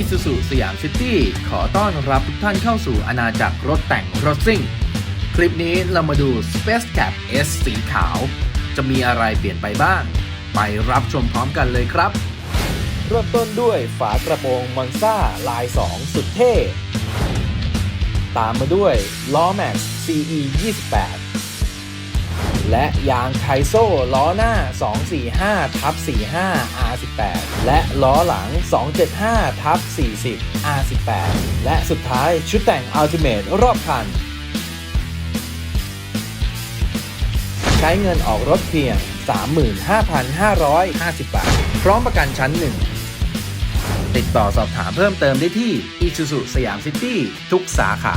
Isuzu สยามซิตี้ขอต้อนรับทุกท่านเข้าสู่อาณาจักรรถแต่งรถซิ่ง คลิปนี้เรามาดู Space Cap S สีขาว จะมีอะไรเปลี่ยนไปบ้าง ไปรับชมพร้อมกันเลยครับ เริ่มต้นด้วยฝากระโปรงมอนซ่าลาย 2 สุดเท่ ตามมาด้วยล้อแม็กซ์ CE 28 และยางไคโซล้อหน้า 245ทับ45 R18 และล้อหลัง 275ทับ40 R18 และสุดท้ายชุดแต่ง Ultimate รอบคัน ใช้เงินออกรถเพียง 35,550 บาท พร้อมประกันชั้นหนึ่งติดต่อสอบถามเพิ่มเติมได้ที่ Isuzu สยามซิตี้ทุกสาขา